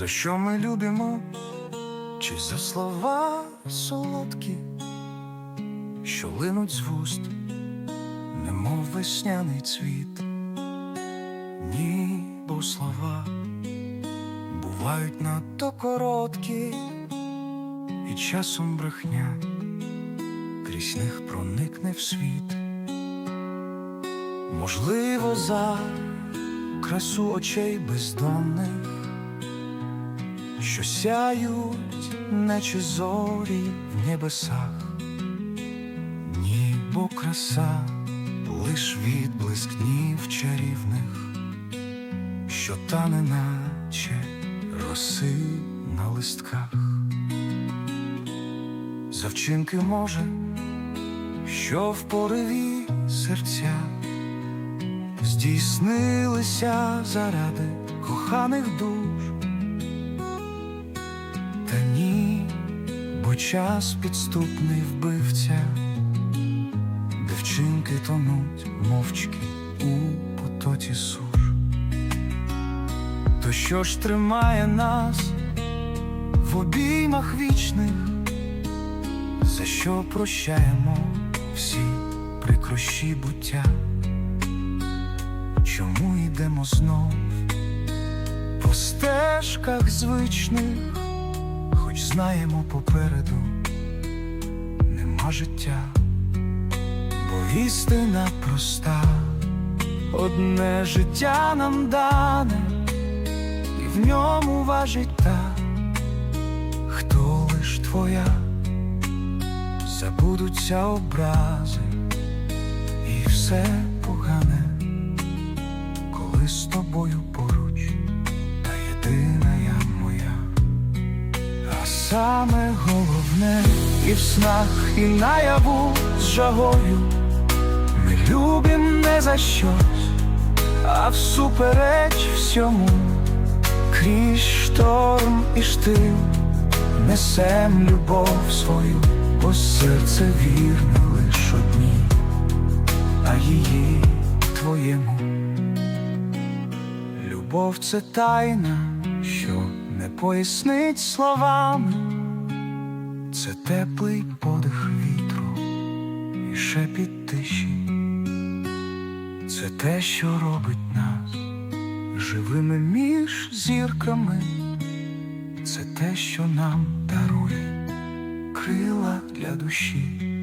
За що ми любимо, чи за слова солодкі, що линуть з вуст, немов весняний цвіт, ні, бо слова бувають надто короткі, і часом брехня крізь них проникне в світ. Можливо, за красу очей бездонних, що сяють, наче зорі в небесах, Нібо краса, лиш відблиск днів чарівних, що тане наче роси на листках. За вчинки може, що в пориві серця здійснилися заради коханих душ. Час підступний вбивця, де вчинки тонуть мовчки у потоці суш. То що ж тримає нас в обіймах вічних, за що прощаємо всі прикрощі буття? Чому йдемо знов по стежках звичних, знаємо попереду. Нема життя, бо істина проста, одне життя нам дане, і в ньому важить та, хто лиш твоя, забудуться образи і все погане коли з тобою поруч, саме головне. І в снах, і наяву з жагою. Ми любим не за щось, а всупереч всьому, крізь шторм і штил несем любов свою, бо серце вірне лиш одній, а її твоєму. Любов це тайна, що не пояснить словами, це теплий подих вітру і шепіт тиші, це те, що робить нас живими між зірками, це те, що нам дарує крила для душі.